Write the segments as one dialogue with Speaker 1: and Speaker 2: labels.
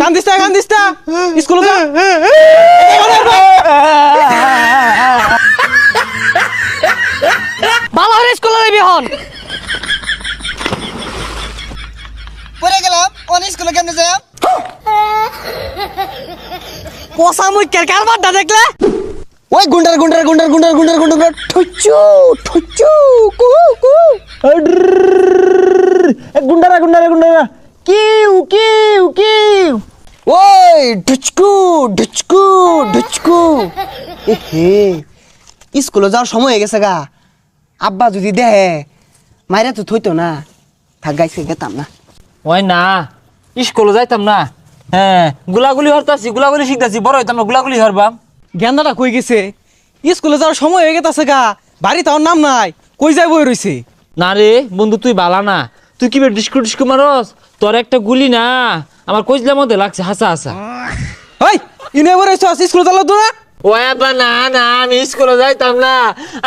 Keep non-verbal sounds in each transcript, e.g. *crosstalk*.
Speaker 1: কান দিস না কান দিস না। স্কুলে যা।
Speaker 2: ভালো হলে স্কুলে যাবি হন
Speaker 3: পড়ে গেলাম। অন স্কুলে কেমনে যাই
Speaker 2: পোষা মুই কে কারবার দা দেখলে?
Speaker 3: ওই গুন্ডার গুন্ডার গুন্ডার গুন্ডার গুন্ডার গুন্ডার গুন্ডার ঠুচু ঠুচু কু কু
Speaker 1: গুন্ডারা গুন্ডারা গুন্ডারা কিউ কিউ কিউ
Speaker 3: ঢুচকু ঢুচকু ঢুচকু। এ হে স্কুলে যাওয়ার সময় হয়ে গেছে গা। আব্বা যদি দেহে মাইরা তো থইতো না। থাক গাইছে গেতাম না।
Speaker 4: ওই না স্কুলে যাইতাম না। হ্যাঁ গুলাগুলি হরতাছি গুলাগুলি শিখতাছি বড় হইতাম না গুলাগুলি হরবাম।
Speaker 1: গেন্দাটা কই গেছে? স্কুলে যাওয়ার সময় হয়ে গেছে গা। বাড়ি তার নাম নাই। কই যাই বই রইছে?
Speaker 4: না রে বন্ধু তুই বালা না। তুই কি ডিস্কু ডিস্কু মারস? তোর একটা গুলি না। আমার কইজলার মধ্যে লাগছে হাসা হাসা।
Speaker 1: ওই রইছ স্কুলে চালাও তো না।
Speaker 4: ও আব্বা না না আমি স্কুলে যাইতাম না।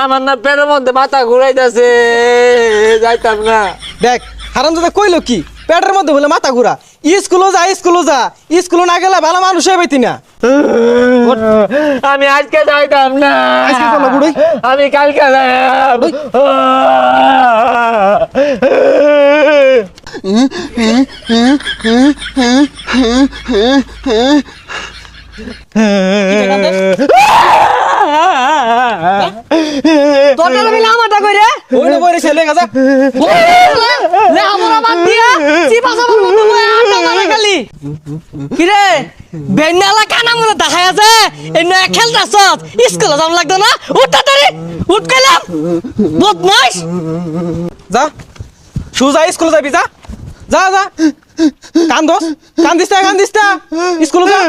Speaker 4: আমার না পেটের মধ্যে মাথা ঘুরাইতাছে। যাইতাম না।
Speaker 1: দেখ হারাম দাদা কইলো কি? পেটের মধ্যে বলে মাথা ঘুরা। স্কুলে যা স্কুলে যা। স্কুলে না গেলে ভালো মানুষ হয়ে পাইতি না।
Speaker 4: আমি আজকে যাইতাম না।
Speaker 1: আজকে চলো, বুড়ি।
Speaker 4: আমি কালকে যাইতাম।
Speaker 2: কিরে বেন্নালা কানা মনে দেখায় আছে এই নয়া খেলতাছ স্কুলে যাম লাগতো না উঠ তাড়াতাড়ি উঠ কইলাম বদমাইশ
Speaker 1: যা সুজা স্কুলে যাবি যা। যা যা। কান দোস কান দিস না, কান দিস না। স্কুলে যা।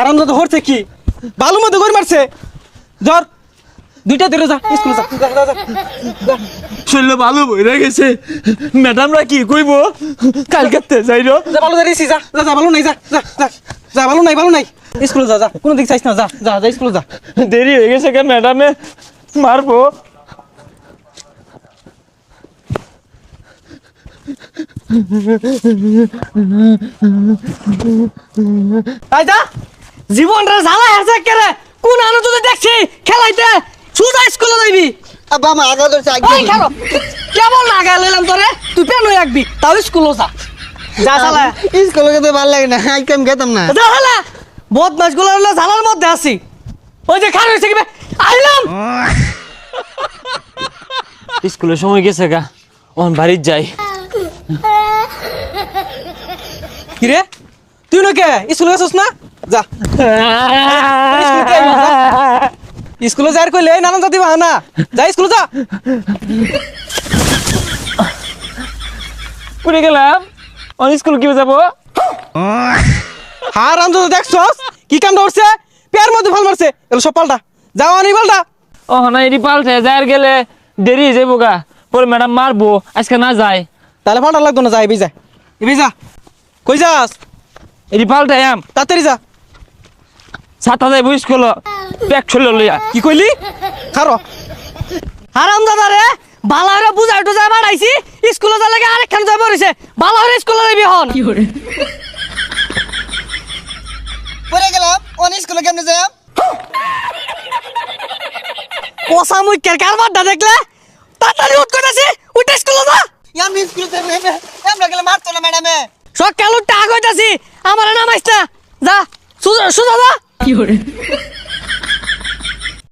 Speaker 1: আরাম দাদা হরছে কি? বালু মধ্যে গড় মারছে। জ্বর দুইটা ধরে যা, স্কুলে যা।
Speaker 4: শরীরে ভালো বইরা গেছে। ম্যাডামরা কি কইব? কালকে যাইর।
Speaker 1: যা ভালো দাঁড়িয়েছি যা যা যা ভালো নাই যা যা যা যা ভালো নাই ভালো নাই। স্কুলে যা যা কোনো দিক চাইছ না যা যা যা স্কুলে যা।
Speaker 4: দেরি হয়ে গেছে কে ম্যাডামে? মারবো।
Speaker 2: তাই যা জীবন রে জ্বালা আছে কেরে কোন আনো তুই দেখছি খেলাইতে। সুজা স্কুলে যাইবি।
Speaker 3: আব্বা আমার আগা ধরছে
Speaker 2: ওই খেলো কেবল লইলাম তোরে তুই পেন হয়ে রাখবি তাও স্কুলে যা। যা শালা
Speaker 3: স্কুলে যেতে ভালো লাগে না আজকে আমি না।
Speaker 2: যা শালা বদমাসগুলো হলো জ্বালার মধ্যে আছি। ওই যে খান হয়েছে কি আইলাম।
Speaker 4: স্কুলের সময় গেছে গা ওন বাড়ির যাই।
Speaker 1: কি রে? তুই নকে স্কুলে গেছিস না? যা। *laughs* স্কুলে যাই কইলে নানান জাতি বাহানা যা স্কুলে যা।
Speaker 4: পুরে গেলাম। অন স্কুল কি যাব?
Speaker 1: হার আম যদি দেখছস কি কাম ধরছে পেয়ার মধ্যে ভালো মারছে। এগুলো সব পাল্টা। যাও আনি পাল্টা।
Speaker 4: ও না এটি পাল্টে যার গেলে দেরি হয়ে যাব গা। পরে ম্যাডাম মারবো আজকে না যায়।
Speaker 1: তাহলে পাল্টা লাগতো না যা এবি যা। এবি যা। কই যাস?
Speaker 4: এটি পাল্টে আম।
Speaker 1: তাড়াতাড়ি যা।
Speaker 4: সাতটা যাইবো স্কুল ব্যাগ ছুলে লইয়া
Speaker 1: কি কইলি? খারো।
Speaker 2: হারাম দাদা রে বালা হরে বুঝাই টুজাই বাড়াইছি স্কুলে যা লাগে আরেকখান যাই পড়িছে। বালা হরে স্কুলে যাবি হন।
Speaker 3: পড়ে গেলাম অন স্কুলে কেমনে যাই
Speaker 2: পোষা মুই কে কারবার দা দেখলে? তাড়াতাড়ি উঠ কইতাছি উঠে স্কুলে যা।
Speaker 3: আমি স্কুলে যাই আমরা গেলে মারতো না ম্যাডামে।
Speaker 2: সকাল উঠতে আগ হইতাছি আমার নামাইছ না। যা সুজা সুজা যা।